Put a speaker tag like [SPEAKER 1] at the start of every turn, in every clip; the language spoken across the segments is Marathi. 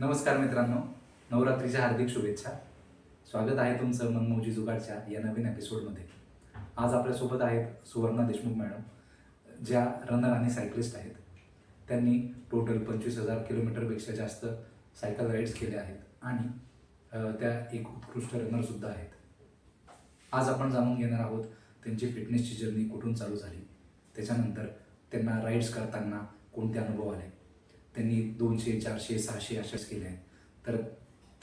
[SPEAKER 1] नमस्कार मित्रांनो. नवरात्रीच्या हार्दिक शुभेच्छा. स्वागत आहे तुमचं मनमोजी जुगाडच्या या नवीन एपिसोडमध्ये आज आपल्यासोबत आहेत सुवर्णा देशमुख मॅडम ज्या रनर आणि सायकलिस्ट आहेत. त्यांनी टोटल पंचवीस हजार किलोमीटरपेक्षा जास्त सायकल राईड्स केल्या आहेत आणि त्या एक उत्कृष्ट रनरसुद्धा आहेत. आज आपण जाणून घेणार आहोत त्यांची फिटनेसची जर्नी कुठून चालू झाली. त्याच्यानंतर त्यांना राईड्स करताना कोणते अनुभव आले? त्यांनी दोनशे चारशे सहाशे अशाच केल्या आहेत. तर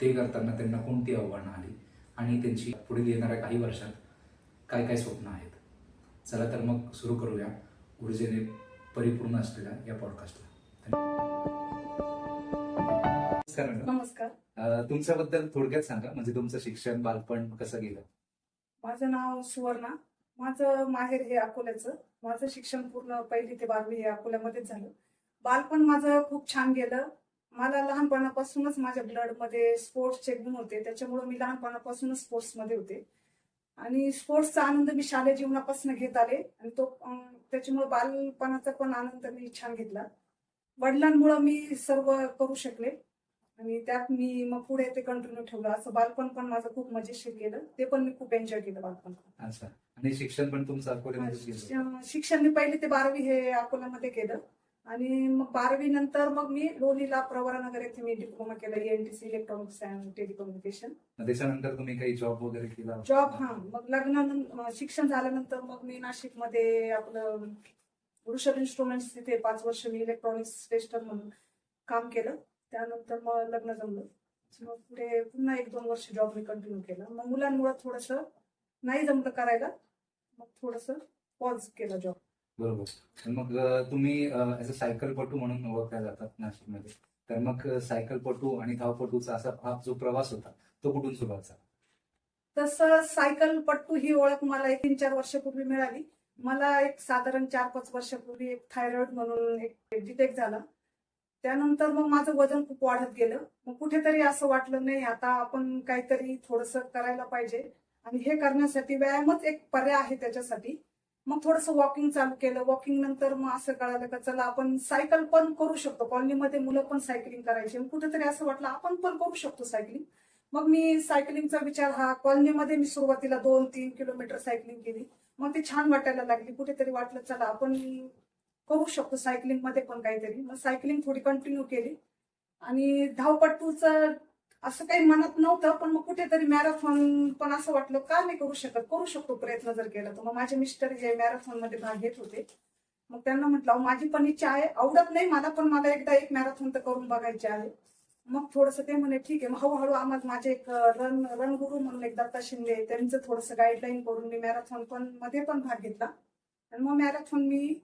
[SPEAKER 1] ते करताना त्यांना कोणती आव्हानं आली? आणि त्यांची पुढील येणाऱ्या काही वर्षात काय काय स्वप्न आहेत? चला तर मग सुरू करूया ऊर्जेने परिपूर्ण असलेल्या या पॉडकास्टला नमस्कार
[SPEAKER 2] नमस्कार.
[SPEAKER 1] तुमच्याबद्दल थोडक्यात सांगा. म्हणजे तुमचं शिक्षण बालपण कसं गेलं?
[SPEAKER 2] माझं नाव सुवर्णा. माझं माहेर हे अकोल्याचं. माझं शिक्षण पूर्ण पहिली ते बारावी हे अकोल्यामध्येच झालं. बालपण माझं खूप छान गेलं. मला लहानपणापासूनच माझ्या ब्लडमध्ये स्पोर्ट्सचे गुण होते. त्याच्यामुळे मी लहानपणापासूनच स्पोर्ट्समध्ये होते. आणि स्पोर्ट्सचा आनंद मी शालेय जीवनापासून घेत आले. आणि तो त्याच्यामुळे बालपणाचा पण आनंद मी छान घेतला. वडिलांमुळं मी सर्व करू शकले. आणि त्यात मी मग पुढे ते कंटिन्यू ठेवलं. असं बालपण पण माझं खूप मजेशीर गेलं. ते पण मी खूप एन्जॉय केलं बालपण.
[SPEAKER 1] आणि शिक्षण पण तुमचं
[SPEAKER 2] शिक्षण मी पहिली ते बारावी हे अकोल्यामध्ये केलं. आणि मग बारावी नंतर मग मी लोणीला प्रवरानगर येथे मी डिप्लोमा केला एनटीसी इलेक्ट्रॉनिक्स अँड टेलिकम्युनिकेशन
[SPEAKER 1] त्याच्यानंतर तुम्ही काही जॉब वगैरे केला?
[SPEAKER 2] जॉब हा. मग लग्नानंतर शिक्षण झाल्यानंतर मग मी नाशिकमध्ये आपलं वृषभ इन्स्ट्रुमेंट्स तिथे पाच वर्ष मी इलेक्ट्रॉनिक्स टेस्टर म्हणून काम केलं. त्यानंतर मग लग्न जमलं. मग पुढे पुन्हा एक दोन वर्ष जॉब मी कंटिन्यू केला. मग मुलांमुळे थोडस नाही जमलं करायला. मग थोडस पॉज केला जॉब
[SPEAKER 1] बरोबर. मग तुम्ही ऍज अ सायकलपटू म्हणून ओळखल्या जातात नाशिकमध्ये. तर मग सायकलपटू आणि धावपटूचा असा हा जो प्रवास होता तो कुठून सुरू झाला?
[SPEAKER 2] तसं सायकलपटू ही ओळख मला एक तीन चार वर्षापूर्वी मिळाली. मला एक साधारण चार पाच वर्षापूर्वी एक थायरॉइड म्हणून एक डिटेक्ट झाला. त्यानंतर मग माझं वजन खूप वाढत गेलं. मग कुठेतरी असं वाटलं नाही आता आपण काहीतरी थोडस करायला पाहिजे. आणि हे करण्यासाठी व्यायामच एक पर्याय आहे त्याच्यासाठी. मग थोडंसं वॉकिंग चालू केलं. वॉकिंग नंतर मग असं कळालं का चला आपण सायकल पण करू शकतो. कॉलनीमध्ये मुलं पण सायकलिंग करायची. मग कुठेतरी असं वाटलं आपण पण करू शकतो सायकलिंग मग मी सायकलिंगचा विचार हा कॉलनीमध्ये मी सुरुवातीला दोन तीन किलोमीटर सायकलिंग केली. मग ती छान वाटायला लागली. कुठेतरी वाटलं चला आपण करू शकतो सायकलिंगमध्ये पण काहीतरी. मग सायकलिंग थोडी कंटिन्यू केली. आणि धावपट्टूचं असं काही मनात नव्हतं पण मग कुठेतरी मॅरेथॉन पण असं वाटलं का नाही करू शकत? करू शकतो प्रयत्न जर केला तर. मग माझे मिस्टर जे मॅरेथॉनमध्ये भाग घेत होते. मग त्यांना म्हटलं "अहो, माझी पण इच्छा आहे. आवडत नाही मला पण मला एकदा एक मॅरेथॉन तर करून बघायचे आहे. मग थोडस ते म्हणे ठीक आहे. मग हळूहळू आम्हाला माझे एक रन रन गुरु म्हणून एक दत्ता शिंदे त्यांचं थोडस गाईडलाईन करून मी मॅरेथॉन पण मध्ये पण भाग घेतला. आणि मग मॅरेथॉन मी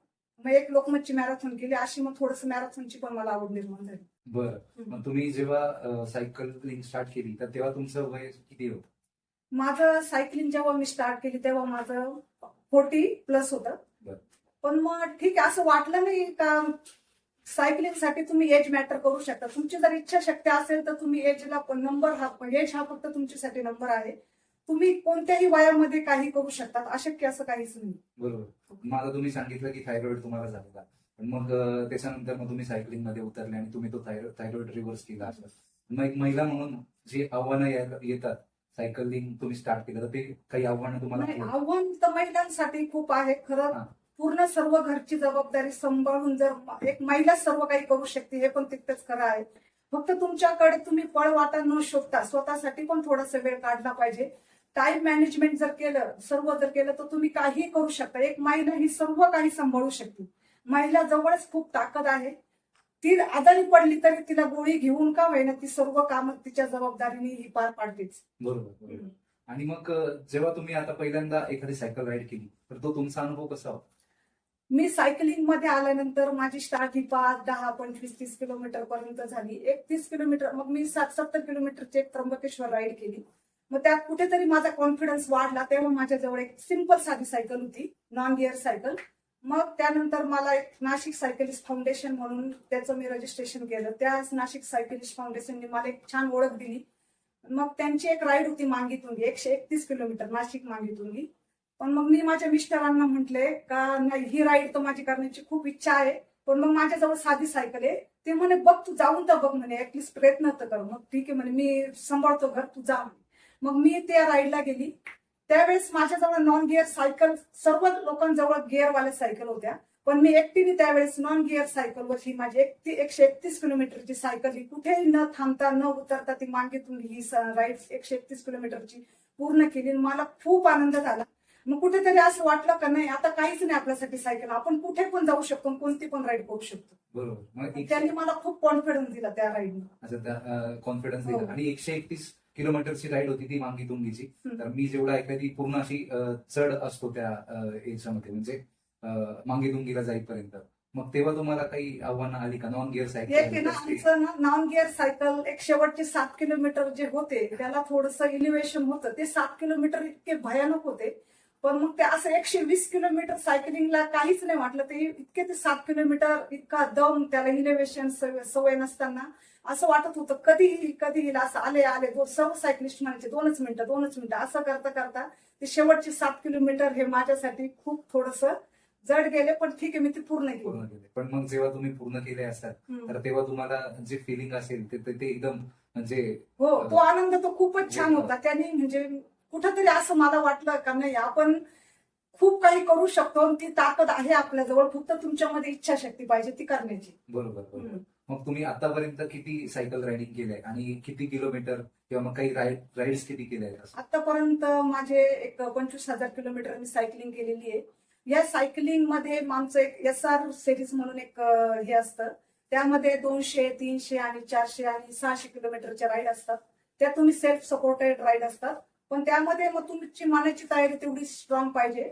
[SPEAKER 2] मग एक लोकमतची मॅरेथॉन केली. अशी मग थोडस मॅरेथॉनची पण मला आवड निर्माण झाली.
[SPEAKER 1] बरं. मग तुम्ही जेव्हा सायकलिंग स्टार्ट केली तर तेव्हा तुमचं वय किती होतं?
[SPEAKER 2] माझं सायकलिंग जेव्हा मी स्टार्ट केली तेव्हा माझं फोर्टी प्लस होतं.
[SPEAKER 1] बरं.
[SPEAKER 2] पण मग ठीक आहे असं वाटलं नाही का सायकलिंगसाठी तुम्ही एज मॅटर करू शकता. तुमची जर इच्छा शक्ती असेल तर तुम्ही एजला नंबर हा एज हा फक्त तुमच्यासाठी नंबर आहे. तुम्ही कोणत्याही वयामध्ये काही करू शकतात अशक्य असं काहीच नाही.
[SPEAKER 1] बरोबर. मला तुम्ही सांगितलं की थायरॉइड तुम्हाला झालेला. पण मग त्याच्यानंतर मग तुम्ही सायकलिंगमध्ये उतरले आणि तुम्ही तो थायरॉइड रिव्हर्स केला. असं मग एक महिला म्हणून जी आव्हानं येतात सायकलिंग तुम्ही स्टार्ट केलं तर ते काही आव्हानं तुम्हाला
[SPEAKER 2] आव्हान तर महिलांसाठी खूप आहे. खरं. पूर्ण सर्व घरची जबाबदारी सांभाळून जर एक महिला सर्व काही करू शकते हे पण तितकंच खरं आहे. फक्त तुमच्याकडे तुम्ही पळवाटा न शोधता स्वतःसाठी पण थोडासा वेळ काढला पाहिजे. टाइम मॅनेजमेंट जर केलं सर्व जर केलं तर तुम्ही काही करू शकता. एक महिला ही सर्व काही सांभाळू शकते. महिला जवळच खूप ताकद आहे. ती आजारी पडली तरी तिला गोळी घेऊन का होईना ती सर्व कामं तिच्या जबाबदारीने ही पार पाडतेच.
[SPEAKER 1] बरोबर आणि मग जेव्हा तुम्ही आता पहिल्यांदा एखादी सायकल राईड केली तर तो तुमचा अनुभव कसा होता?
[SPEAKER 2] मी सायकलिंगमध्ये आल्यानंतर माझी स्टार्ट ही पाच दहा पंचवीस तीस किलोमीटर पर्यंत झाली. एक तीस किलोमीटर मग मी सात सत्तर किलोमीटरची एक त्र्यंबकेश्वर राईड केली. मग त्यात कुठेतरी माझा कॉन्फिडन्स वाढला तेव्हा माझ्याजवळ एक सिंपल साधी सायकल होती नॉन गिअर सायकल. मग त्यानंतर मला एक नाशिक सायकलिस्ट फाउंडेशन म्हणून त्याचं मी रजिस्ट्रेशन केलं. त्या नाशिक सायकलिस्ट फाउंडेशनने मला एक छान ओळख दिली. मग त्यांची एक राईड होती मांगीतुंगी एकशे एकतीस किलोमीटर नाशिक मांगीतुंगी. पण मग मी माझ्या मिस्टरांना म्हटले का नाही ही राईड तर माझी करण्याची खूप इच्छा आहे. पण मग माझ्याजवळ साधी सायकल आहे. ते म्हणे बघ तू जाऊन तर बघ म्हणे ऍटलिस्ट प्रयत्न तर कर. मग ठीक आहे म्हणे मी सांभाळतो घर तू जा म्हणे. मग मी त्या राईडला गेली. त्यावेळेस माझ्याजवळ नॉन गिअर सायकल सर्व लोकांजवळ गिअरवाल्या सायकल होत्या. पण मी एकटीने त्यावेळेस नॉन गिअर सायकलवर ही माझी एकटी एकशे एकतीस किलोमीटरची सायकल ही कुठेही न थांबता न उतरता ती मागेतून ही राईड एकशे एकतीस किलोमीटरची पूर्ण केली आणि मला खूप आनंद झाला. मग कुठेतरी असं वाटलं का नाही आता काहीच नाही आपल्यासाठी सायकल आपण कुठे पण जाऊ शकतो कोणती पण राईड करू शकतो.
[SPEAKER 1] बरोबर.
[SPEAKER 2] त्यांनी मला खूप कॉन्फिडन्स दिला त्या राईडनं
[SPEAKER 1] कॉन्फिडन्स
[SPEAKER 2] हो.
[SPEAKER 1] दिला. आणि एकशे एकतीस किलोमीटरची राईड होती ती मांगी तुंगीची. तर मी जेवढा ऐकलं ती पूर्ण अशी चढ असतो त्या याच्यामध्ये म्हणजे मांगी तुंगीला जाईपर्यंत. मग तेव्हा तुम्हाला काही आव्हानं आली का? नॉन गिअर सायकल
[SPEAKER 2] आमचं नॉन गिअर सायकल एक शेवटचे सात किलोमीटर जे होते त्याला थोडस इलिव्हेशन होतं. ते सात किलोमीटर इतके भयानक होते. पण मग ते असं एकशे वीस किलोमीटर सायकलिंगला काहीच नाही वाटलं. ते इतके ते सात किलोमीटर इतका दम त्याला इलिव्हेशन सवय नसताना असं वाटत होतं कधी येईल कधी असं आले आले दो- सर्व सायकलिस्ट म्हणायचे दोनच मिनिटं दोनच मिनिटं असं करता करता ते शेवटचे सात किलोमीटर हे माझ्यासाठी खूप थोडस जड गेले पण ठीक आहे मी ते पूर्ण केली.
[SPEAKER 1] पूर्ण केले. पण मग जेव्हा तुम्ही पूर्ण केले
[SPEAKER 2] हम्म.
[SPEAKER 1] तर तेव्हा तुम्हाला जे फिलिंग असेल ते एकदम म्हणजे
[SPEAKER 2] हो तो आनंद तो खूपच छान होता. त्यांनी म्हणजे कुठंतरी असं मला वाटलं का नाही आपण खूप काही करू शकतो आणि ती ताकद आहे आपल्याजवळ फक्त तुमच्यामध्ये इच्छाशक्ती पाहिजे ती करण्याची.
[SPEAKER 1] बरोबर बरोबर. मग तुम्ही आतापर्यंत किती सायकल रायडिंग केलंय आणि किती किलोमीटर किंवा मग काही राईड राईड्स किती केल्या आहेत
[SPEAKER 2] आतापर्यंत माझे एक पंचवीस हजार किलोमीटर मी सायकलिंग केलेली आहे. या सायकलिंगमध्ये आमचं एक एस आर सिरीज म्हणून एक हे असतं. त्यामध्ये दोनशे तीनशे आणि चारशे आणि सहाशे किलोमीटरच्या राईड असतात. त्या तुम्ही सेल्फ सपोर्टेड राईड असतात. पण त्यामध्ये मग तुमची मनाची तयारी तेवढी स्ट्रॉंग पाहिजे.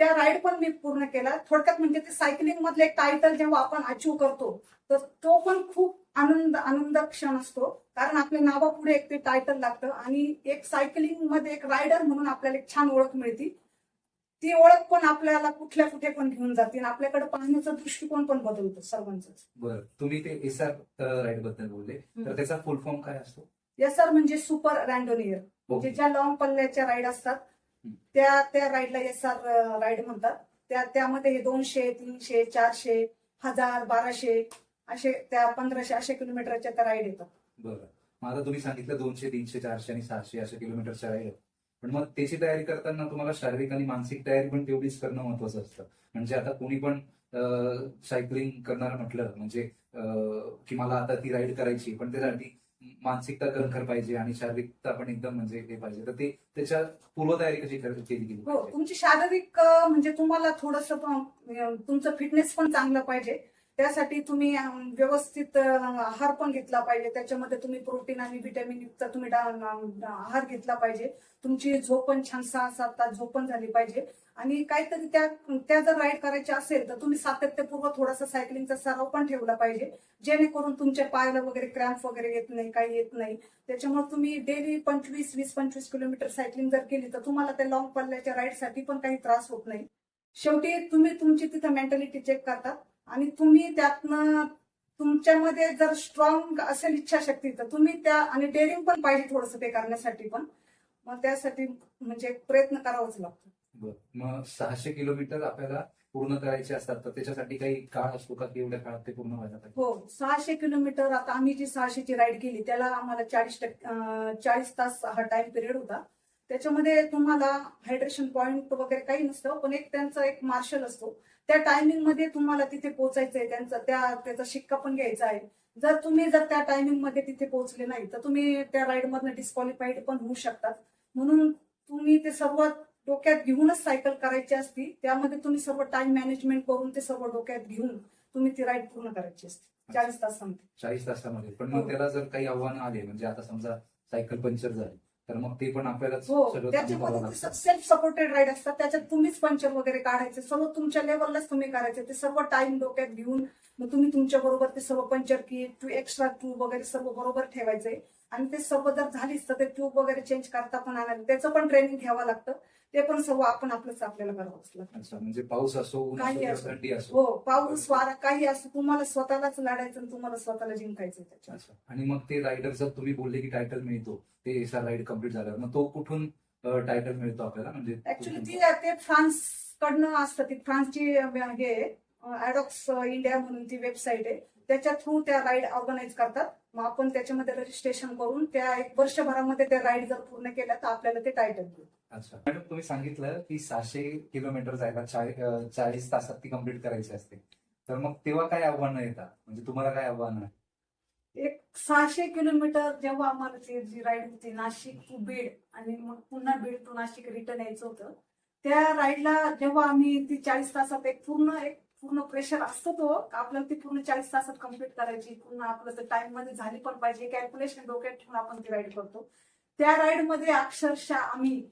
[SPEAKER 2] त्या राईड पण मी पूर्ण केला. थोडक्यात म्हणजे ते सायकलिंग मधलं एक टायटल जेव्हा आपण अचीव्ह करतो तर तो पण खूप आनंद आनंद क्षण असतो. कारण आपल्या नावापुढे एक ते टायटल लागतं आणि एक सायकलिंगमध्ये एक रायडर म्हणून आपल्याला एक छान ओळख मिळते. ती ओळख पण आपल्याला कुठल्या कुठे पण घेऊन जाते आणि आपल्याकडे पाहण्याचा दृष्टिकोन पण बदलतो सर्वांचाच.
[SPEAKER 1] बरं तुम्ही ते एस आर राईडबद्दल बोलले. तर त्याचा फुल फॉर्म काय असतो?
[SPEAKER 2] एस आर म्हणजे सुपर रँडोनियर म्हणजे ज्या लॉंग पल्ल्याच्या राईड असतात. त्या त्या राईडला एस आर राईड म्हणतात. त्या त्यामध्ये हे दोनशे तीनशे चारशे हजार बाराशे असे त्या पंधराशे अशे किलोमीटरच्या त्या राईड येतात.
[SPEAKER 1] बरं. मग आता तुम्ही सांगितलं दोनशे तीनशे चारशे आणि सहाशे अशा किलोमीटरच्या राईड पण मग त्याची तयारी करताना तुम्हाला शारीरिक आणि मानसिक तयारी पण तेवढीच करणं महत्वाचं असतं. म्हणजे आता कोणी पण सायकलिंग करणार म्हटलं म्हणजे की मला आता ती राईड करायची पण त्यासाठी मानसिकता कणखर पाहिजे आणि शारीरिकता पण एकदम म्हणजे हे पाहिजे. तर ते त्याच्या पूर्वतयारी कशी केली गेली?
[SPEAKER 2] हो तुमची शारीरिक म्हणजे तुम्हाला थोडस तुमचं फिटनेस पण चांगलं पाहिजे. त्यासाठी तुम्ही व्यवस्थित आहार पण घेतला पाहिजे. त्याच्यामध्ये तुम्ही प्रोटीन आणि व्हिटॅमिन युक्त तुम्ही आहार घेतला पाहिजे. तुमची झोप पण छान सहा सात तास झोप पण झाली पाहिजे. आणि काहीतरी त्या त्या जर राईड करायच्या असेल तर तुम्ही सातत्यपूर्व थोडासा सायकलिंगचा सराव पण ठेवला पाहिजे. जेणेकरून तुमच्या पायाला वगैरे क्रॅम्प वगैरे येत नाही काही येत नाही. त्याच्यामुळे तुम्ही डेली पंचवीस वीस पंचवीस किलोमीटर सायकलिंग जर केली तर तुम्हाला त्या लॉंग पल्ल्याच्या राईडसाठी पण काही त्रास होत नाही. शेवटी तुम्ही तुमची तिथं मेंटॅलिटी चेक करतात आणि तुम्ही त्यातनं तुमच्यामध्ये जर स्ट्रॉंग असेल इच्छाशक्ती तर तुम्ही त्या आणि डेअरिंग पण पाहिजे थोडंसं ते करण्यासाठी पण. मग त्यासाठी म्हणजे प्रयत्न करावाच लागतो.
[SPEAKER 1] मग सहाशे किलोमीटर आपल्याला पूर्ण करायचे असतात तर त्याच्यासाठी काही काळ असतो का? की एवढ्या काळात ते पूर्ण व्हायला पाहिजे?
[SPEAKER 2] हो सहाशे किलोमीटर आता आम्ही जी सहाशेची राईड केली त्याला आम्हाला चाळीस टक्के चाळीस तास हा टाइम पिरियड होता. त्याच्यामध्ये तुम्हाला हायड्रेशन पॉईंट वगैरे काही नसतं पण एक त्यांचा एक मार्शल असतो. त्या टायमिंगमध्ये तुम्हाला तिथे पोहोचायचं आहे. त्यांचा त्या त्याचा शिक्का पण घ्यायचा आहे. जर तुम्ही जर त्या टायमिंगमध्ये तिथे पोहोचले नाही तर तुम्ही त्या राईड मधनं डिस्क्वालिफाईड पण होऊ शकतात. म्हणून तुम्ही ते सर्व डोक्यात घेऊनच सायकल करायची असती. त्यामध्ये तुम्ही सर्व टाइम मॅनेजमेंट करून ते सर्व डोक्यात घेऊन तुम्ही ती राईड पूर्ण करायची असते. चाळीस तासामध्ये.
[SPEAKER 1] चाळीस तासामध्ये. पण
[SPEAKER 2] हो.
[SPEAKER 1] मग त्याला जर काही आव्हानं आले म्हणजे आता समजा सायकल पंक्चर झाली तर मग ते पण आपल्याला
[SPEAKER 2] हो त्याच्यामध्ये. सेल्फ सपोर्टेड राईड असतात. त्याच्यात तुम्हीच पंचर वगैरे काढायचे. सर्व तुमच्या लेवललाच तुम्ही करायचे. ते सर्व टाइम डोक्यात घेऊन मग तुम्ही तुमच्या बरोबर ते सर्व पंचर की टू एक्स्ट्रा ट्यूब वगैरे सर्व बरोबर ठेवायचे. आणि ते सर्व जर झालीच तर ते ट्यूब वगैरे चेंज करता पण आणायला त्याचं पण ट्रेनिंग घ्यावं लागतं. ते पण सर्व आपण आपलंच आपल्याला करावंच लागतं.
[SPEAKER 1] अच्छा म्हणजे पाऊस असो ऊन
[SPEAKER 2] काही असो.
[SPEAKER 1] थंडी असो.
[SPEAKER 2] हो पाऊस वारा काही असो तुम्हाला स्वतःलाच लढायचं आणि तुम्हाला स्वतःला जिंकायचं त्याच्यात.
[SPEAKER 1] अच्छा आणि मग ते रायडर जर तुम्ही बोलले की टायटल मिळतो ते एस आर राईड कंप्लीट झाल्यावर मग तो कुठून टायटल मिळतो आपल्याला? म्हणजे
[SPEAKER 2] ऍक्च्युली? ती ते फ्रान्स कडनं असतं ती फ्रान्सची हे आहे, ॲडॉक्स इंडिया म्हणून ती वेबसाईट आहे. त्याच्या थ्रू त्या राईड ऑर्गनाईज करतात. मग आपण त्याच्यामध्ये रजिस्ट्रेशन करून त्या एक वर्षभरामध्ये त्या राईड जर पूर्ण केल्या तर आपल्याला ते टायटल देऊ
[SPEAKER 1] अच्छा. मॅडम तुम्ही सांगितलं की सहाशे किलोमीटर जायला चाळीस तासात ती कंप्लीट करायची असते. तर मग तेव्हा काय आव्हानं येतात? म्हणजे तुम्हाला काय आव्हानं आहे?
[SPEAKER 2] एक सहाशे किलोमीटर जेव्हा आम्हाला ती जी राईड होती नाशिक टू बीड आणि मग पुन्हा बीड टू नाशिक रिटर्न यायचं होतं. त्या राईडला जेव्हा आम्ही ती चाळीस तासात एक पूर्ण एक पूर्ण प्रेशर असतो तो आपल्याला ती पूर्ण चाळीस तासात कंप्लीट करायची पूर्ण आपलं तर टाइममध्ये झाली पण पाहिजे कॅल्क्युलेशन डोक्यात ठेवून आपण ती राईड करतो. त्या राईडमध्ये अक्षरशः आम्ही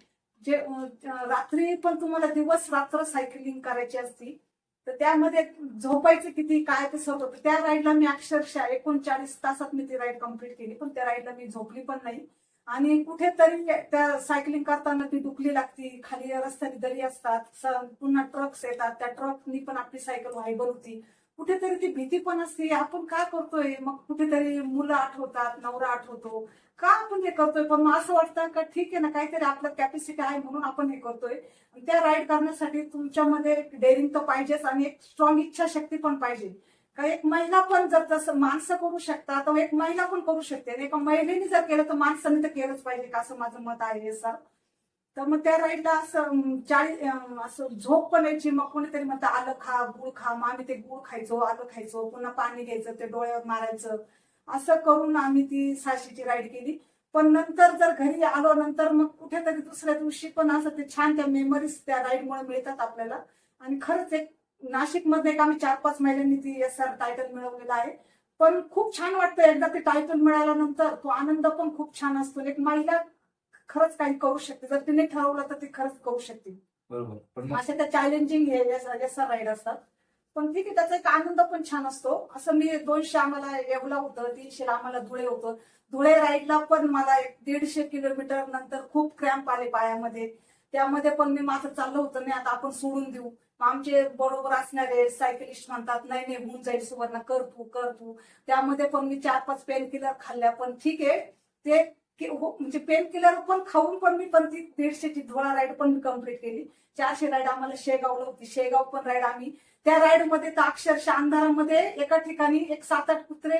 [SPEAKER 2] जे रात्री पण तुम्हाला दिवस रात्र सायकलिंग करायची असती तर त्यामध्ये झोपायचं किती काय ते सर्व त्या राईडला मी अक्षरशः एकोणचाळीस तासात मी ती राईड कंप्लीट केली पण त्या राईडला मी झोपली पण नाही. आणि कुठेतरी त्या सायकलिंग करताना ती दुखली लागती खाली रस्त्याने दरी असतात पुन्हा ट्रक्स येतात त्या ट्रकनी पण आपली सायकल व्हायबल होती. कुठेतरी ती भीती पण असते आपण काय करतोय? मग कुठेतरी मुलं आठवतात नवरा आठवतो. का आपण हे करतोय? पण मग असं वाटतं का ठीक आहे ना काहीतरी आपलं कॅपॅसिटी आहे म्हणून आपण हे करतोय. त्या राईड करण्यासाठी तुमच्यामध्ये डेअरिंग तर पाहिजेच आणि एक स्ट्रॉंग इच्छाशक्ती पण पाहिजे. का एक महिला पण जर तसं माणसं करू शकतात तर एक महिला पण करू शकते. एका महिलेने जर केलं तर माणसाने तर केलंच पाहिजे का असं माझं मत आहे सर तर मग त्या राईडला असं चाळीस चाळी असं झोप पण यायची. मग कोणीतरी म्हणतं आलं खा गुळ खा. मग आम्ही ते गुळ खायचो आलं खायचो. पुन्हा पाणी घ्यायचं ते डोळ्यावर मारायचं. असं करून आम्ही ती साशीची राईड केली. पण नंतर जर घरी आलो नंतर मग कुठेतरी दुसऱ्या दिवशी पण असं ते छान त्या मेमरीज त्या राईडमुळे मिळतात आपल्याला. आणि खरंच एक नाशिकमध्ये एक आम्ही चार पाच महिन्यांनी ती एस आर टायटल मिळवलेला आहे. पण खूप छान वाटतं. एकदा ते टायटल मिळाल्यानंतर तो आनंद पण खूप छान असतो. एक महिला खरंच काही करू शकते. जर तिने ठरवलं तर ती खरंच करू शकते.
[SPEAKER 1] बरोबर. पण मग
[SPEAKER 2] अशा त्या चॅलेंजिंग हे एस आर राईड असतात. पण ठीक आहे त्याचा एक आनंद पण छान असतो. असं मी दोनशे आम्हाला येवला होतं तीनशे आम्हाला धुळे होतं. धुळे राईडला पण मला एक दीडशे किलोमीटर नंतर खूप क्रॅम्प आले पायामध्ये. त्यामध्ये पण मी माझं चाललं होतं. नाही आता आपण सोडून देऊ. मग आमचे बरोबर असणारे सायकलिस्ट म्हणतात नाही नाही होऊन जाईल सुवर्ण. कर तू कर तू. त्यामध्ये पण मी चार पाच पेन किलर खाल्ल्या. पण ठीक आहे ते की हो- म्हणजे पेन किलर पण खाऊन पण मी पण ती दीडशेची धुळा राईड पण मी कंप्लीट केली. चारशे राईड आम्हाला शेगावला होती शेगाव पण राईड आम्ही. त्या राईडमध्ये तर अक्षरशः अंधारामध्ये एका ठिकाणी एक सात आठ कुत्रे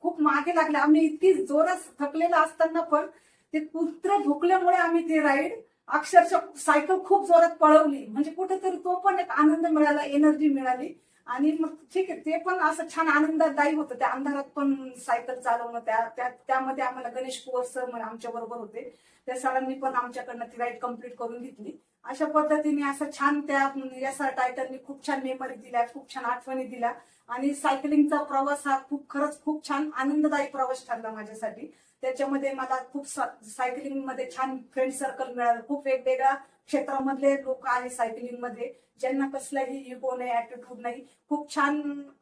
[SPEAKER 2] खूप मागे लागले. आम्ही इतकी जोरात थकलेलं असताना पण ते कुत्रे भुकल्यामुळे आम्ही ती राईड अक्षरशः सायकल खूप जोरात पळवली. म्हणजे कुठेतरी तो पण एक आनंद मिळाला एनर्जी मिळाली. आणि मग ठीक आहे ते पण असं छान आनंददायी होतं. त्या अंधारात पण सायकल चालवणं त्या त्या- त्यामध्ये आम्हाला गणेश कुवर सर आमच्या बरोबर होते. त्या सरांनी पण आमच्याकडनं ती राईड कंप्लीट करून घेतली. अशा पद्धतीने असं छान त्या एस आर टायटलनी खूप छान मेमरी दिल्या खूप छान आठवणी दिल्या. आणि सायकलिंगचा प्रवास हा खूप खरंच खूप छान आनंददायी प्रवास ठरला माझ्यासाठी. त्याच्यामध्ये मला खूप सायकलिंगमध्ये छान फ्रेंड सर्कल मिळालं. खूप वेगवेगळ्या क्षेत्रामधले लोक आहे सायकलिंगमध्ये ज्यांना कसलाही इगो नाही ऍटिट्यूड नाही. खूप छान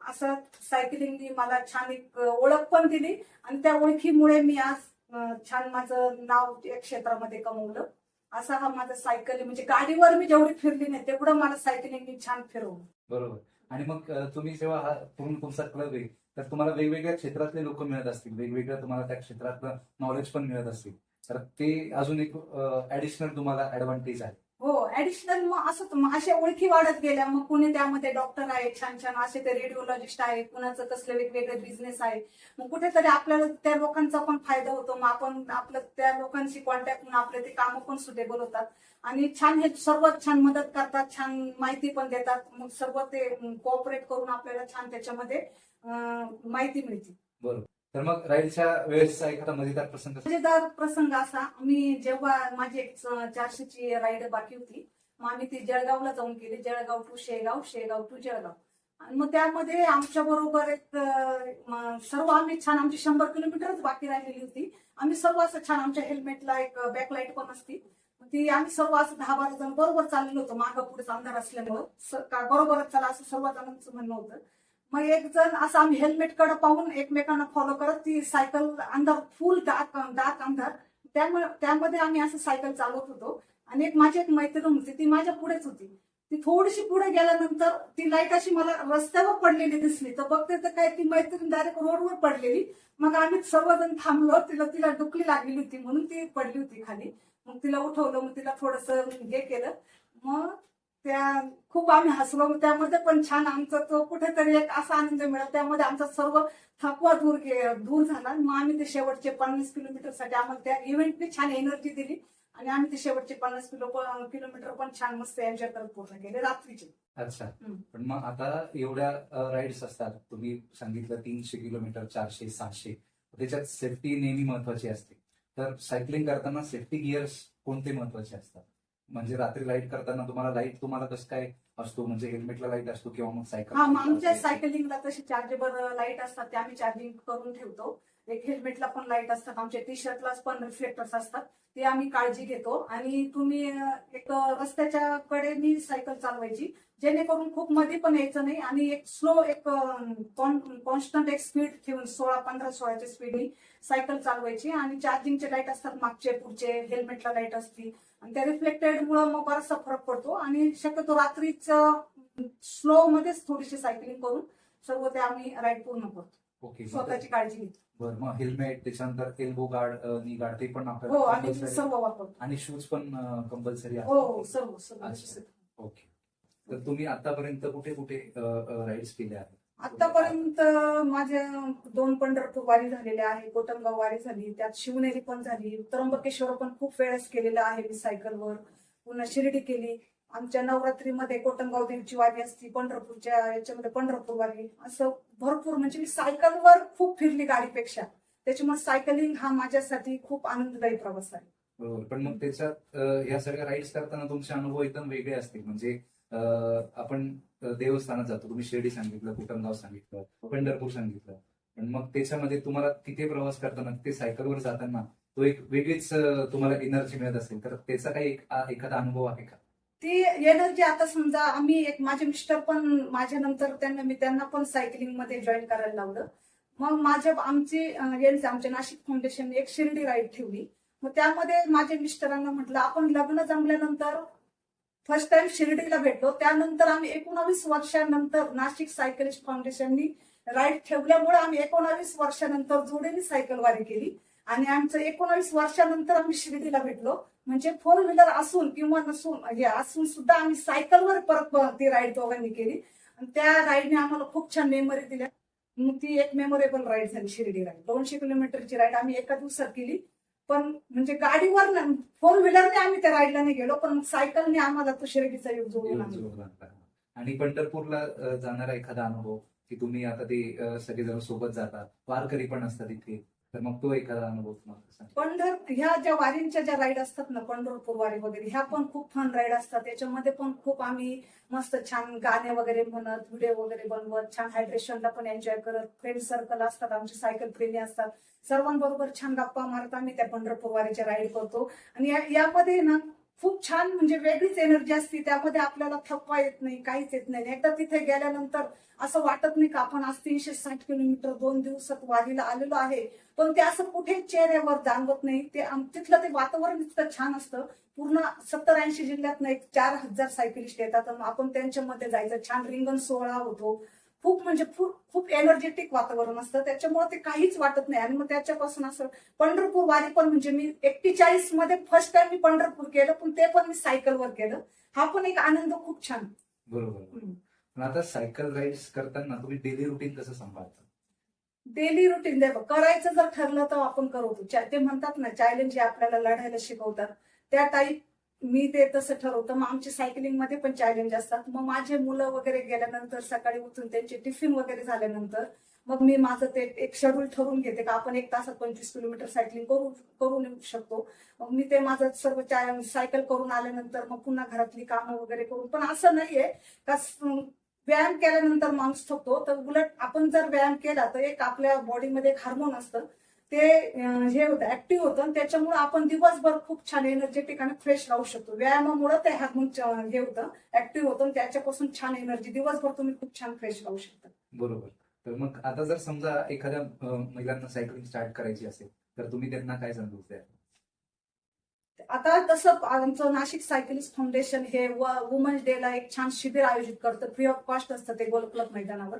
[SPEAKER 2] असं सायकलिंगनी मला छान एक ओळख पण दिली आणि त्या ओळखीमुळे मी आज छान माझं नाव या क्षेत्रामध्ये कमवलं. असा हा माझा सायकल म्हणजे गाडीवर मी जेवढी फिरली नाही तेवढं मला सायकलिंगनी छान फिरवलं.
[SPEAKER 1] बरोबर. आणि मग तुम्ही जेव्हा हा पूर्ण तुमचा क्लब आहे तर तुम्हाला वेगवेगळ्या क्षेत्रातले लोक मिळत असतील. वेगवेगळ्या तुम्हाला त्या क्षेत्रातलं नॉलेज पण मिळत असतील. तर ते अजून एक ऍडिशनल तुम्हाला ऍडव्हान्टेज आहे.
[SPEAKER 2] हो ऍडिशनल मग असं अशा ओळखी वाढत गेल्या मग कुणी त्यामध्ये डॉक्टर आहे छान छान असे ते रेडिओलॉजिस्ट आहे कुणाचं कसले वेगवेगळे बिझनेस आहे. मग कुठेतरी आपल्याला त्या लोकांचा पण फायदा होतो मग आपण आपलं त्या लोकांशी कॉन्टॅक्ट होऊन आपले ते कामं पण सुटेबल होतात. आणि छान हे सर्व छान मदत करतात छान माहिती पण देतात मग सर्व ते कोऑपरेट करून आपल्याला छान त्याच्यामध्ये माहिती मिळते.
[SPEAKER 1] बरोबर. तर मग राईलच्या वेळेसचा एखादा मजेदार प्रसंग
[SPEAKER 2] मजेदार प्रसंग असा मी जेव्हा माझी एक चारशेची राईड बाकी होती मग आम्ही ती जळगावला जाऊन गेली. Jalgaon to Shegaon Shegaon to Jalgaon. आणि मग त्यामध्ये आमच्या बरोबर एक सर्व आम्ही छान आमची शंभर किलोमीटरच बाकी राहिलेली होती. आम्ही सर्व असं छान आमच्या हेल्मेटला एक बॅकलाईट पण असती. ती आम्ही सर्व असं दहा बारा जण बरोबर चाललेलो होतो. मागं पुढे अंधार असल्यामुळं. का बरोबरच चला असं सर्व जणांचं म्हणणं होतं. मग एक जण असं आम्ही हेल्मेटकडे पाहून एकमेकांना फॉलो करत ती सायकल अंधार फुल डार्क डार्क अंधार त्यामुळे त्यामध्ये आम्ही असं सायकल चालवत होतो. आणि एक माझी एक मैत्रीण होती ती माझ्या पुढेच होती. ती थोडीशी पुढे गेल्यानंतर ती लाइट अशी मला रस्त्यावर पडलेली दिसली. तर बघते तर काय ती मैत्रीण डायरेक्ट रोडवर पडलेली. मग आम्ही सर्वजण थांबलो. तिला तिला डुकली लागलेली होती म्हणून ती पडली होती खाली. मग तिला उठवलं मग तिला थोडस हे केलं. मग त्या खूप आम्ही हसलो. त्यामध्ये पण छान आमचा तो कुठेतरी एक असा आनंद मिळाला. त्यामध्ये आमचा सर्व थकवा दूर के- दूर झाला. मग आम्ही ते शेवटचे पन्नास किलोमीटरसाठी आम्हाला त्या इव्हेंटने छान एनर्जी दिली. आणि आम्ही ते शेवटचे पन्नास किलो किलोमीटर पण छान मस्त एन्जॉय करत पूर्ण केले रात्रीचे.
[SPEAKER 1] अच्छा. पण मग आता एवढ्या राईड्स असतात. तुम्ही सांगितलं तीनशे किलोमीटर चारशे सातशे त्याच्यात सेफ्टी नेहमी महत्वाची असते. तर सायकलिंग करताना सेफ्टी गिअर्स कोणते महत्त्वाचे असतात? म्हणजे रात्री लाइट करताना तुम्हाला लाइट तुम्हाला कसं काय असतो? म्हणजे हेल्मेटला लाइट असतो किंवा मग सायकल
[SPEAKER 2] हा मग आमच्या सायकलिंगला तसे चार्जेबल लाइट असतात ते आम्ही चार्जिंग करून ठेवतो. एक हेल्मेटला पण लाइट असतात आमच्या टी शर्टला पण रिफ्लेक्टर्स असतात. ते आम्ही काळजी घेतो. आणि तुम्ही एक रस्त्याच्या कडेनी सायकल चालवायची. जेणेकरून खूप मध्ये पण यायचं नाही आणि एक स्लो एक कॉन्स्टंट एक स्पीड ठेवून सोळा पंधरा सोळाच्या स्पीडनी सायकल चालवायची आणि चार्जिंगचे लाइट असतात मागचे पुढचे हेल्मेटला लाइट असती. आणि त्या रिफ्लेक्टेड मुळे मग बराचसा फरक पडतो आणि शक्यतो रात्रीच स्लो मध्येच थोडीशी सायकलिंग करून सर्व ते आम्ही राईड पूर्ण करतो.
[SPEAKER 1] ओके
[SPEAKER 2] स्वतःची काळजी घेतो.
[SPEAKER 1] बरं मग हेल्मेट त्याच्यानंतर एल्बो गार्ड नी गार्ड ते पण
[SPEAKER 2] हो
[SPEAKER 1] आपल्याला
[SPEAKER 2] आम्ही
[SPEAKER 1] compulsory?
[SPEAKER 2] सर्व वापरतो.
[SPEAKER 1] आणि शूज पण कंपल्सरी
[SPEAKER 2] हो हो सर्व सर्व.
[SPEAKER 1] ओके तर तुम्ही आतापर्यंत कुठे कुठे राईड्स केल्या आहेत?
[SPEAKER 2] आतापर्यंत माझ्या दोन पंढरपूर वारी झालेल्या आहे कोटमगाव वारी झाली त्यात शिवनेरी पण झाली त्र्यंबकेश्वर पण खूप वेळेस केलेलं आहे मी सायकलवर पुन्हा शिर्डी केली. आमच्या नवरात्रीमध्ये कोटमगाव देवीची वारी असती पंढरपूरच्या याच्यामध्ये पंढरपूर वारी असं भरपूर म्हणजे मी सायकलवर खूप फिरली गाडीपेक्षा. त्याच्यामुळे सायकलिंग हा माझ्यासाठी खूप आनंददायी प्रवास आहे.
[SPEAKER 1] बरोबर पण मग त्याच्यात या सगळ्या राईड्स करताना तुमचे अनुभव एकदम वेगळे असतील. म्हणजे आपण देवस्थानात जातो. तुम्ही शिर्डी सांगितलं कुटुंबगाव सांगितलं पंढरपूर सांगितलं. पण मग त्याच्यामध्ये तुम्हाला तिथे प्रवास करताना तिथे सायकलवर जाताना तो एक वेगळीच तुम्हाला एनर्जी मिळत असेल. तर त्याचा काही एखादा अनुभव आहे का?
[SPEAKER 2] ती एनर्जी आता समजा आम्ही एक माझे मिस्टर पण माझ्या नंतर त्यांना मी त्यांना पण सायकलिंगमध्ये जॉईन करायला लावलं. मग माझ्या आमची यांचं आमच्या नाशिक फाउंडेशन एक शिर्डी राईड ठेवली. मग त्यामध्ये माझ्या मिस्टरांना म्हटलं आपण लग्न जमल्यानंतर फर्स्ट टाइम शिर्डीला भेटलो. त्यानंतर आम्ही एकोणावीस वर्षानंतर नाशिक सायकलिस्ट फाउंडेशननी राईड ठेवल्यामुळे आम्ही एकोणावीस वर्षानंतर जोडीने सायकलवारी केली. आणि आमचं एकोणावीस वर्षानंतर आम्ही शिर्डीला भेटलो. म्हणजे फोर व्हीलर असून किंवा नसून हे असून सुद्धा आम्ही सायकलवर परत ती राईड दोघांनी केली. आणि त्या राईडने आम्हाला खूप छान मेमरी दिल्या. मग ती एक मेमोरेबल राईड झाली शिर्डी राईड दोनशे किलोमीटरची राईड आम्ही एका दिवसात केली. पण म्हणजे गाडीवर फोर व्हीलरने आम्ही त्या राईडला नाही गेलो पण सायकलने आम्हाला तो शिर्डीचा योग जोडून
[SPEAKER 1] आणि पंढरपूरला जाणारा एखादा अनुभव की तुम्ही आता ते सगळेजण सोबत जातात वारकरी पण असतात इथे. तर मग तो एखादा अनुभव तुम्हाला
[SPEAKER 2] पंढर ह्या ज्या वारींच्या ज्या राईड असतात ना पंढरपूर वारी वगैरे ह्या पण खूप फन राईड असतात. त्याच्यामध्ये पण खूप आम्ही मस्त छान गाणे वगैरे म्हणत व्हिडिओ वगैरे बनवत छान हायड्रेशनला पण एन्जॉय करत. फ्रेंड सर्कल असतात आमचे सायकल प्रेमी असतात. सर्वांबरोबर छान गप्पा मारत आम्ही त्या पंढरपूर वारीच्या राईड करतो. आणि यामध्ये ना खूप छान म्हणजे वेगळीच एनर्जी असते. त्यामध्ये आपल्याला थकवा येत नाही काहीच येत नाही. एकदा तिथे गेल्यानंतर असं वाटत नाही का आपण आज तीनशे साठ किलोमीटर दोन दिवसात वारीला आलेलो आहे. पण ते असं कुठे चेहऱ्यावर जाणवत नाही. ते तिथलं ते वातावरण इतकं छान असतं. पूर्ण सत्तर ऐंशी जिल्ह्यात एक चार हजार सायकलिस्ट येतात. आपण त्यांच्यामध्ये जायचं. छान रिंगण सोहळा होतो. खूप म्हणजे खूप खूप एनर्जेटिक वातावरण असतं. त्याच्यामुळे ते काहीच वाटत नाही. आणि मग त्याच्यापासून असं पंढरपूर वारी पण म्हणजे मी एक्केचाळीसमध्ये फर्स्ट टाइम मी पंढरपूर केलं पण ते पण मी सायकलवर केलं हा पण एक आनंद खूप छान.
[SPEAKER 1] बरोबर. पण आता सायकल राईड्स करताना तुम्ही डेली रुटीन कसं सांभाळता?
[SPEAKER 2] डेली रुटीन दे करायचं जर ठरलं तर आपण करतो ते म्हणतात ना चॅलेंज जे आपल्याला लढायला शिकवतात. त्या टाईप मी ते तसं ठरवतं. मग आमच्या सायकलिंगमध्ये पण चॅलेंज असतात. मग माझे मुलं वगैरे गेल्यानंतर सकाळी उठून त्यांचे टिफिन वगैरे झाल्यानंतर मग मी माझं ते एक शेड्यूल ठरवून घेते का आपण एक तासात पंचवीस किलोमीटर सायकलिंग करू करून येऊ शकतो. मग मी ते माझं सर्व सायकल करून आल्यानंतर मग पुन्हा घरातली कामं वगैरे करून. पण असं नाहीये का व्यायाम केल्यानंतर माणूस थकतो. तर उलट आपण जर व्यायाम केला तर एक आपल्या बॉडीमध्ये एक हार्मोन असतं. ते हे होतं ऍक्टिव्ह होतं आणि त्याच्यामुळे आपण दिवसभर खूप छान एनर्जेटिक आणि फ्रेश राहू शकतो. व्यायामामुळे ते हार्मोन हे होतं ऍक्टिव्ह होतं त्याच्यापासून छान एनर्जी दिवसभर तुम्ही खूप छान फ्रेश राहू शकता.
[SPEAKER 1] बरोबर. तर मग आता जर समजा एखाद्या महिलांना सायकलिंग स्टार्ट करायची असेल तर तुम्ही त्यांना काय द्याल?
[SPEAKER 2] आता तसं आमचं नाशिक सायकलिस्ट फाउंडेशन हे वुमन्स डे ला एक छान शिबिर आयोजित करतं. फ्री ऑफ कॉस्ट असतं ते गोल क्लब मैदानावर.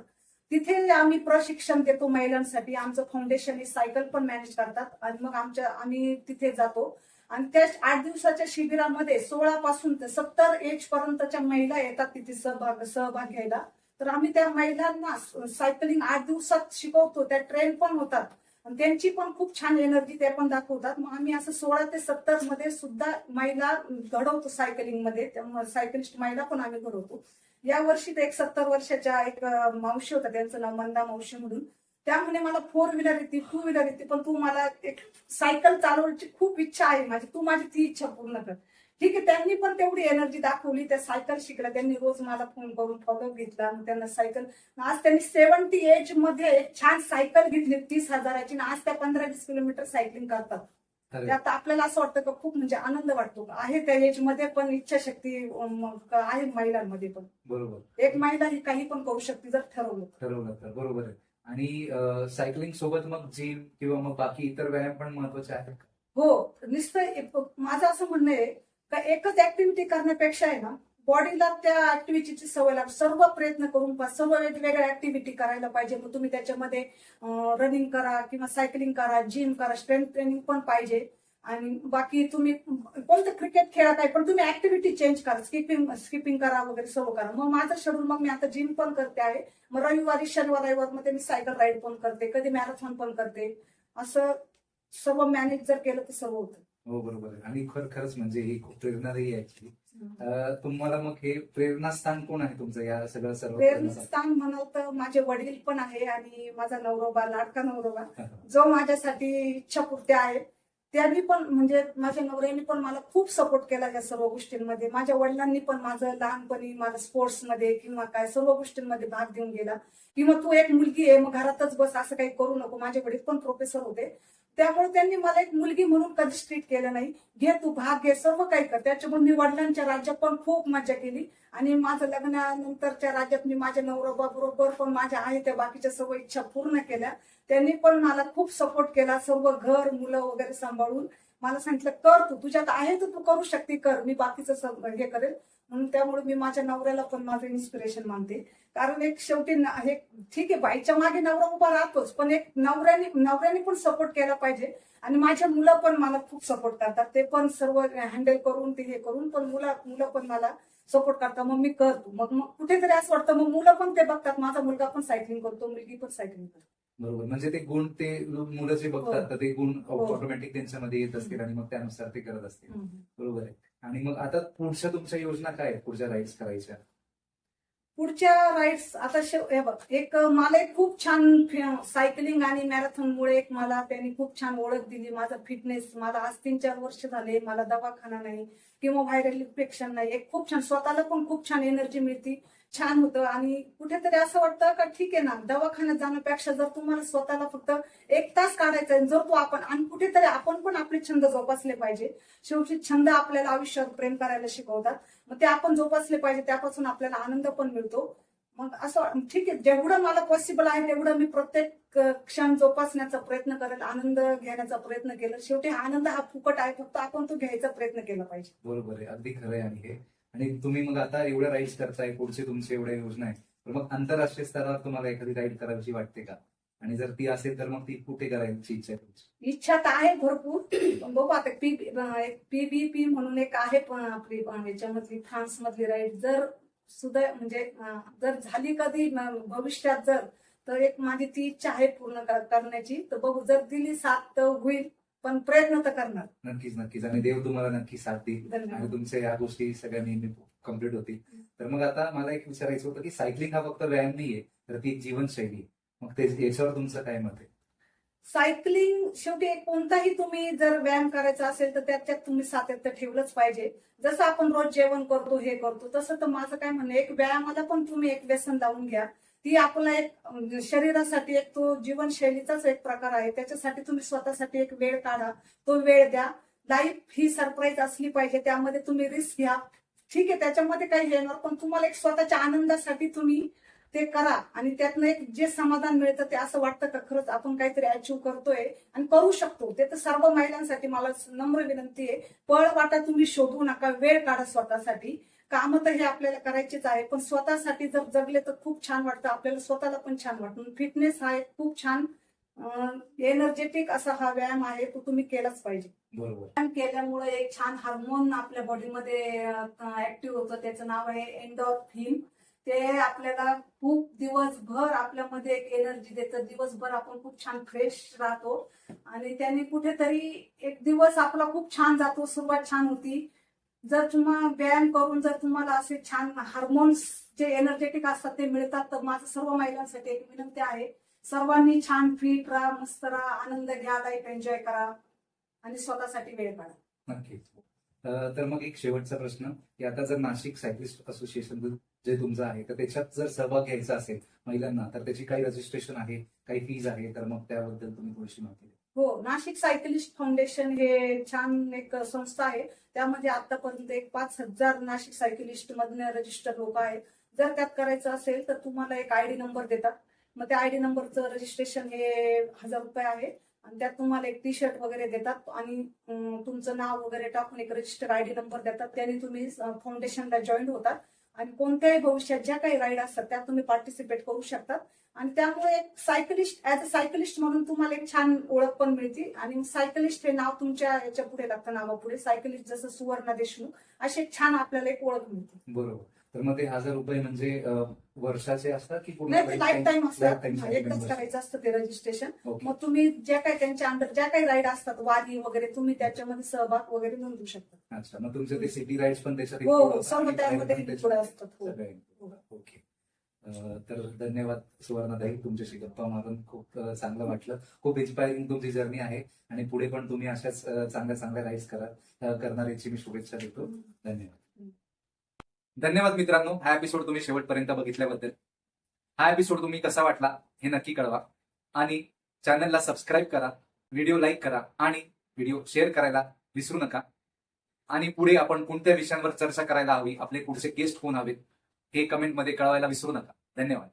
[SPEAKER 2] तिथे आम्ही प्रशिक्षण देतो महिलांसाठी. आमचं फाउंडेशन सायकल पण मॅनेज करतात. आणि मग आमच्या आम्ही तिथे जातो. आणि त्या आठ दिवसाच्या शिबिरामध्ये सोळा पासून ते सत्तर एज पर्यंतच्या महिला येतात तिथे सहभाग सहभाग घ्यायला. तर आम्ही त्या महिलांना सायकलिंग आठ दिवसात शिकवतो. त्या ट्रेन पण होतात. आणि त्यांची पण खूप छान एनर्जी त्या पण दाखवतात. मग आम्ही असं सोळा ते सत्तरमध्ये सुद्धा महिला घडवतो सायकलिंगमध्ये. त्यामुळे सायकलिस्ट महिला पण आम्ही घडवतो. या वर्षी ते एक सत्तर वर्षाच्या एक मावशी होता त्यांचं नाव मंदा मावशी म्हणून. त्यामुळे मला फोर व्हीलर येते टू व्हीलर येते पण तू मला एक सायकल चालवायची खूप इच्छा आहे माझी. तू माझी ती इच्छा पूर्ण कर. ठीक आहे त्यांनी पण तेवढी एनर्जी दाखवली. त्या सायकल शिकल्या. त्यांनी रोज मला फोन करून फॉलो घेतला. मग त्यांना सायकल आज त्यांनी सेव्हन्टी एजमध्ये एक छान सायकल घेतली तीस हजाराची. आणि आज त्या पंधरा वीस किलोमीटर सायकलिंग करतात. त्यात आपल्याला असं वाटतं का खूप म्हणजे आनंद वाटतो आहे त्या एजमध्ये पण इच्छाशक्ती आहे महिलांमध्ये पण
[SPEAKER 1] बरोबर
[SPEAKER 2] एक महिला ही काही पण करू शकते जर ठरवलं.
[SPEAKER 1] ठरवलं तर बरोबर आहे आणि सायकलिंग सोबत मग जिम किंवा मग बाकी इतर व्यायाम पण महत्त्वाचे आहेत?
[SPEAKER 2] हो नुसतं एक- माझं असं म्हणणं आहे का एकच ऍक्टिव्हिटी करण्यापेक्षा आहे ना बॉडीला त्या ऍक्टिव्हिटीची सवय लाग सर्व प्रयत्न करून सर्व वेगवेगळ्या ऍक्टिव्हिटी करायला पाहिजे. मग तुम्ही त्याच्यामध्ये रनिंग करा किंवा सायकलिंग करा जिम करा स्ट्रेंथ ट्रेनिंग पण पाहिजे. आणि बाकी तुम्ही कोणतं क्रिकेट खेळत आहे पण तुम्ही ऍक्टिव्हिटी चेंज करा. स्किपिंग स्किपिंग करा वगैरे सर्व करा. मग माझं शेड्यूल मग मी आता जिम पण करते आहे. मग रविवारी शनिवार रविवारमध्ये मी सायकल राईड पण करते कधी मॅरेथॉन पण करते. असं सर्व मॅनेज जर केलं तर सर्व होतं.
[SPEAKER 1] हो बरोबर आणि खर खरंच म्हणजे ही खूप प्रेरणादायी ऍक्च्युली तुम्हाला मग हे प्रेरणास्थान कोण आहे तुमचं या सगळं सर्व?
[SPEAKER 2] प्रेरणास्थान म्हणाल तर माझे वडील पण आहे आणि माझा नवरोबा लाडका नवरोबा जो माझ्यासाठी इच्छापूर्ती आहे. त्यांनी पण म्हणजे माझ्या नवऱ्याने पण मला खूप सपोर्ट केला या सर्व गोष्टींमध्ये. माझ्या वडिलांनी पण माझं लहानपणी मला स्पोर्ट्समध्ये किंवा काय सर्व गोष्टींमध्ये भाग देऊन गेला. किंवा तू एक मुलगी आहे मग घरातच बस असं काही करू नको. माझे वडील पण प्रोफेसर होते. त्यामुळे त्यांनी मला एक मुलगी म्हणून कधीच ट्रीट केलं नाही. घे तू भाग घे सर्व काही कर. त्याच्यामुळे मी वडिलांच्या राज्यात पण खूप मजा केली. आणि माझं लग्नानंतरच्या राज्यात मी माझ्या नवरोबा बरोबर पण माझ्या आहे त्या बाकीच्या सर्व इच्छा पूर्ण केल्या. त्यांनी पण मला खूप सपोर्ट केला सर्व घर मुलं वगैरे सांभाळून. मला सांगितलं कर तू तुझ्यात आहे तर तू करू शकते कर. मी बाकीचं हे करेल. म्हणून त्यामुळे मी माझ्या नवऱ्याला पण माझं इन्स्पिरेशन मानते. कारण एक शेवटी हे ठीक आहे बाईच्या मागे नवरा उभा राहतोच पण एक नवऱ्याने नवऱ्याने पण सपोर्ट केला पाहिजे. आणि माझ्या मुलं पण मला खूप सपोर्ट करतात. ते पण सर्व हँडल करून ते हे करून पण मुलं मुलं पण मला सपोर्ट करतात. मग मी करतो. मग मग कुठेतरी असं वाटतं मग मुलं पण ते बघतात. माझा मुलगा पण सायकलिंग करतो मुलगी पण सायकलिंग करतो.
[SPEAKER 1] बरोबर. म्हणजे ते गुण ते मुलं जे बघतात
[SPEAKER 2] हो.
[SPEAKER 1] तर ते गुण
[SPEAKER 2] हो.
[SPEAKER 1] ऑटोमॅटिक त्यांच्यामध्ये येत असतील आणि मग त्यानुसार ते करत असतील. बरोबर आहे. आणि मग आता पुढच्या तुमच्या योजना काय आहेत? पुढच्या राईड्स करायच्या.
[SPEAKER 2] पुढच्या राईड्स आता शेव हे बघ एक मला एक खूप छान सायकलिंग आणि मॅरेथॉन मुळे एक मला त्यांनी खूप छान ओळख दिली. माझा फिटनेस मला आज तीन चार वर्ष झाले मला दवाखाना नाही किंवा व्हायरल इन्फेक्शन नाही. एक खूप छान स्वतःला पण खूप छान एनर्जी मिळते. छान होतं. आणि कुठेतरी असं वाटतं का ठीक आहे ना दवाखान्यात जाण्यापेक्षा जर तुम्हाला स्वतःला फक्त एक तास काढायचा आहे जर तू आपण आणि कुठेतरी आपण पण आपले छंद जोपासले पाहिजे. शेवटी छंद आपल्याला आयुष्यात प्रेम करायला शिकवतात. मग ते आपण जोपासले पाहिजे त्यापासून आपल्याला आनंद पण मिळतो. मग असं ठीक आहे जेवढं मला पॉसिबल आहे तेवढं मी प्रत्येक क्षण जोपासण्याचा प्रयत्न करेल आनंद घेण्याचा प्रयत्न केला. शेवटी हा आनंद हा फुकट आहे फक्त आपण तो घ्यायचा प्रयत्न केला पाहिजे.
[SPEAKER 1] बरोबर आहे अगदी खरं आहे आणि हे. आणि तुम्ही मग आता एवढ्या राईड्स करताय पुढचे तुमचे एवढ्या योजना आहेत. तर मग आंतरराष्ट्रीय स्तरावर तुम्हाला एखादी राईड करायची वाटते का? आणि जर ती असेल तर मग ती कुठे करायची इच्छा आहे तुमची?
[SPEAKER 2] इच्छा तर आहे भरपूर. बघू आता पी पीबीपी म्हणून एक आहे पण आपली याच्यामधली फ्रान्स मधली राईड जर सुद्धा म्हणजे जर झाली कधी भविष्यात जर तर एक माझी ती इच्छा आहे पूर्ण करण्याची. तर बघू जर दिली साथ तर होईल. पण प्रयत्न तर करणार.
[SPEAKER 1] नक्कीच नक्कीच. आणि देव तुम्हाला नक्की साथ देईल. आणि तुमच्या या गोष्टी सगळ्या नेहमी कंप्लीट होतील. तर मग आता मला एक विचारायचं होतं की सायकलिंग हा फक्त व्यायाम नाहीये तर ती जीवनशैली. आहे. मग ते याच्यावर तुमचं काय मत आहे?
[SPEAKER 2] सायकलिंग शेवटी एक कोणताही तुम्ही जर व्यायाम करायचा असेल तर त्याच्यात तुम्ही सातत्य ठेवलंच पाहिजे. जसं आपण रोज जेवण करतो हे करतो तसं तर माझं काय म्हणणं एक व्यायामाला पण तुम्ही एक व्यसन लावून घ्या. ती आपला एक म्हणजे शरीरासाठी एक तो जीवनशैलीचाच एक प्रकार आहे. त्याच्यासाठी तुम्ही स्वतःसाठी एक वेळ काढा. तो वेळ द्या. लाईफ ही सरप्राईज असली पाहिजे. त्यामध्ये तुम्ही रिस्क घ्या. ठीक आहे त्याच्यामध्ये काही येणार पण तुम्हाला एक स्वतःच्या आनंदासाठी तुम्ही ते करा. आणि त्यातनं एक जे समाधान मिळतं ते असं वाटतं का खरंच आपण काहीतरी अचीव करतोय आणि करू शकतो. ते तर सर्व महिलांसाठी मला नम्र विनंती आहे. पळ वाटा तुम्ही शोधू नका. वेळ काढा स्वतःसाठी. कामं तर हे आपल्याला करायचीच आहे पण स्वतःसाठी जर जगले तर खूप छान वाटतं. आपल्याला स्वतःला पण छान वाटतं. फिटनेस हा एक खूप छान एनर्जेटिक असा हा व्यायाम आहे तो तुम्ही केलाच पाहिजे. व्यायाम केल्यामुळे एक छान हार्मोन आपल्या बॉडीमध्ये ऍक्टिव्ह होतं. त्याचं नाव आहे एन्डॉर्फिन ते आपल्याला खूप दिवसभर आपल्यामध्ये एक एनर्जी देतं. दिवसभर आपण खूप छान फ्रेश राहतो. आणि त्यांनी कुठेतरी एक दिवस आपला खूप छान जातो. सुरुवात छान होती. जर तुम्हाला व्यायाम करून जर तुम्हाला असे छान हार्मोन्स जे एनर्जेटिक असतात ते मिळतात तर माझं सर्व महिलांसाठी एक विनंती आहे. सर्वांनी छान फिट राहा मस्त राहा आनंद घ्या लाईफ एन्जॉय करा आणि स्वतःसाठी वेळ काढा.
[SPEAKER 1] नक्कीच. तर मग एक शेवटचा प्रश्न. की आता जर नाशिक सायकलिस्ट असोसिएशन जे तुमचं आहे तर त्याच्यात जर सहभाग घ्यायचा असेल महिलांना तर त्याची काही रजिस्ट्रेशन आहे काही फीज आहे तर मग त्याबद्दल तुम्ही थोडीशी माहिती द्या.
[SPEAKER 2] हो नाशिक सायकलिस्ट फाउंडेशन हे छान एक संस्था आहे. त्यामध्ये आतापर्यंत एक पाच हजार नाशिक सायकलिस्ट मधले रजिस्टर लोक आहेत. जर त्यात करायचं असेल तर तुम्हाला एक आयडी नंबर देतात. मग त्या आयडी नंबरचं रजिस्ट्रेशन हे हजार रुपये आहे. आणि त्यात तुम्हाला एक टी शर्ट वगैरे देतात. आणि तुमचं नाव वगैरे टाकून एक रजिस्टर आयडी नंबर देतात. त्याने तुम्ही फाउंडेशनला जॉईन होतात. आणि कोणत्याही भविष्यात ज्या काही राईड असतात त्यात तुम्ही पार्टिसिपेट करू शकतात. आणि त्यामुळे एक सायकलिस्ट ऍज अ सायकलिस्ट म्हणून तुम्हाला एक छान ओळख पण मिळते. आणि सायकलिस्ट हे नाव तुमच्या याच्यापुढे लागतं नावापुढे. सायकलिस्ट जसं सुवर्णा देशमुख अशी एक छान आपल्याला एक ओळख मिळते.
[SPEAKER 1] बरोबर. तर मग ते हजार रुपये म्हणजे वर्षाचे असतात की
[SPEAKER 2] नाही लाईफ टाईम असतात. एकदाच? करायचं असतं ते रजिस्ट्रेशन. मग तुम्ही ज्या काही त्यांच्या अंडर ज्या काही राईड असतात वारी वगैरे तुम्ही त्याच्यामध्ये सहभाग वगैरे नोंदवू शकता.
[SPEAKER 1] अच्छा. मग तुमचे ते सिटी राईड्स पण त्याच्यात
[SPEAKER 2] हो हो. सर्व त्यामध्ये असतात. हो.
[SPEAKER 1] ओके. तर धन्यवाद सुवर्णाताई तुमच्याशी गप्पा मारून खूप चांगलं वाटलं. खूप इन्स्पायरिंग तुमची जर्नी आहे आणि पुढे पण तुम्ही अशाच चांगल्या चांगल्या राईस करा करणार याची मी शुभेच्छा देतो. धन्यवाद. धन्यवाद मित्रांनो. हा एपिसोड तुम्ही शेवटपर्यंत बघितल्याबद्दल. हा एपिसोड तुम्ही कसा वाटला हे नक्की कळवा आणि चॅनलला सबस्क्राईब करा व्हिडिओ लाईक करा आणि व्हिडिओ शेअर करायला विसरू नका. आणि पुढे आपण कोणत्या विषयांवर चर्चा करायला हवी आपले पुढचे गेस्ट कोण हवेत हे कमेंटमध्ये कळवायला विसरू नका. धन्यवाद